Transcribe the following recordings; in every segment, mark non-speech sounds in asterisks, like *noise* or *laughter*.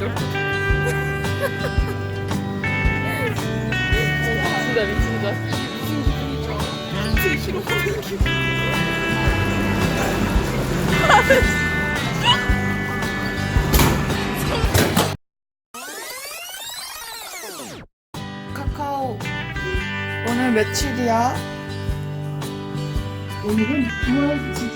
진짜 미친다. 무슨 기분이죠? 기분. 카카오 오늘 며칠이야? 오늘은 9월 23일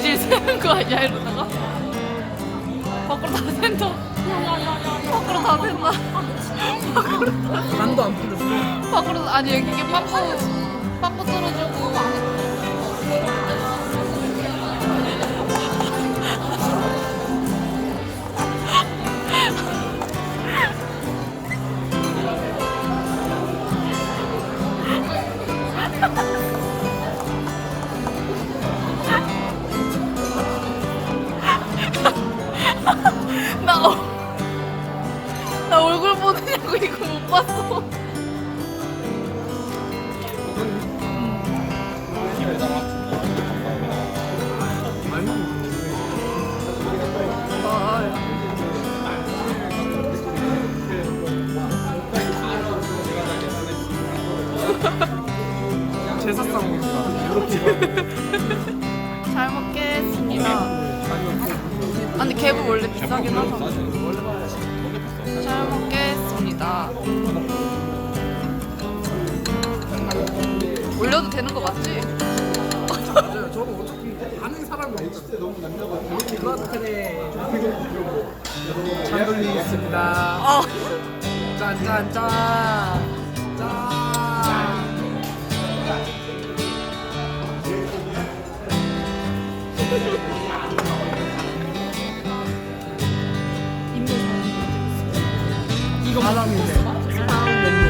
질질 새는 거 아니야? 이러다가? 밖으로 다 샌다. 밖으로 다 샌다. 간도 안 풀렸어. 밖으로 아니 여기 이게 빵꾸 빵꾸 떨어지고 *laughs* 비싸긴 하잖아. 잘 먹겠습니다. 올려도 되는 거 맞지? 맞아요. 저는 어차피 아는 사람이 없어요. 그렇네. 잔돌리 있습니다. 어. 짠짠짠. 짠. 이거 바람인데.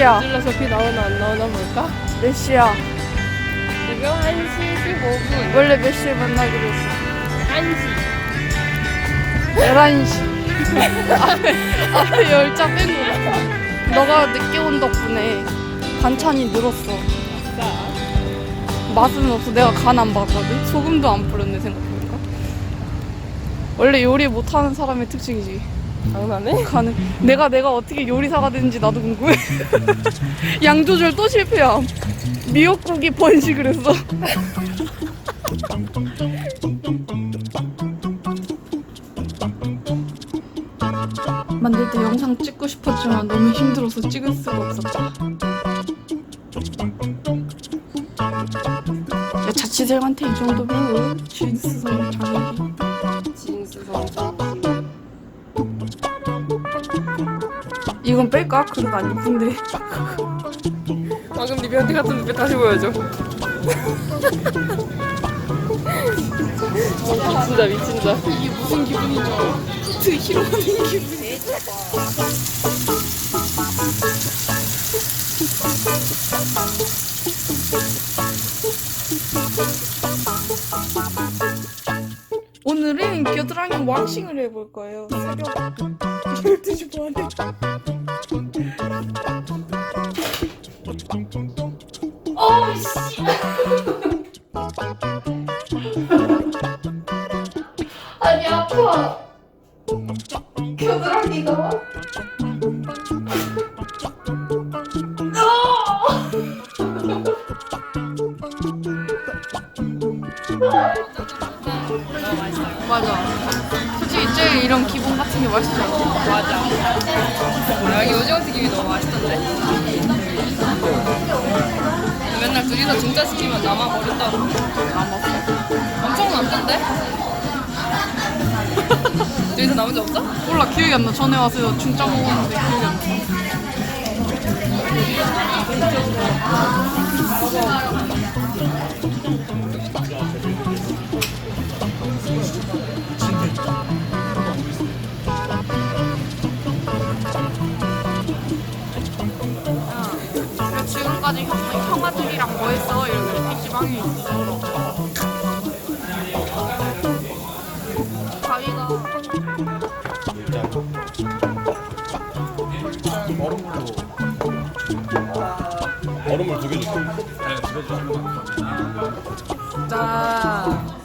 시야? 질러서 비 나오나 안 나오나 볼까? 몇 시야? 지금 1시 15분. 원래 몇 시에 만나기로 했어? 1시. 11시. 앞에, 열자 뺀 거. 너가 늦게 온 덕분에 반찬이 늘었어. 맛은 없어. 내가 간 안 봤거든. 소금도 안 뿌렸네 생각해보니까. 원래 요리 못하는 사람의 특징이지. 장난해? 가는. 내가 내가 어떻게 요리사가 되는지 나도 궁금해. *laughs* 양 조절 또 실패야. 미역국이 번식을 했어. *laughs* 만들 때 영상 찍고 싶었지만 너무 힘들어서 찍을 수가 없었다. 야, 자취생한테 이 정도면 진수성 장애기. 진수성 자. 이건 뺄까? 그릇 안 이쁜데. 방금 리뷰한테 같은 눈빛 다시 보여줘. 진짜 미친다. 이게 무슨 기분이죠? 히트 히로 하는 기분. 오늘은 겨드랑이 왁싱을 해볼 거예요. 새벽 12시 반에. 아니 아파. 겨드랑이가. 맞아. 솔직히 제일 이런 기본 같은 게 맛있잖아. 맞아. 여기 오징어 튀김이 너무 맛있던데. 맨날 둘이서 중짜 시키면 남아버린다고. 남던데? 둘이서 남은 적 없어? 몰라 기억이 안 나. 전에 와서 중짜 먹었는데 기억이 안 나. 그래, 지금까지 형, 형아들이랑 뭐 했어? 이러면 PC방에 있어. 얼음물 두개 줄게. 짠.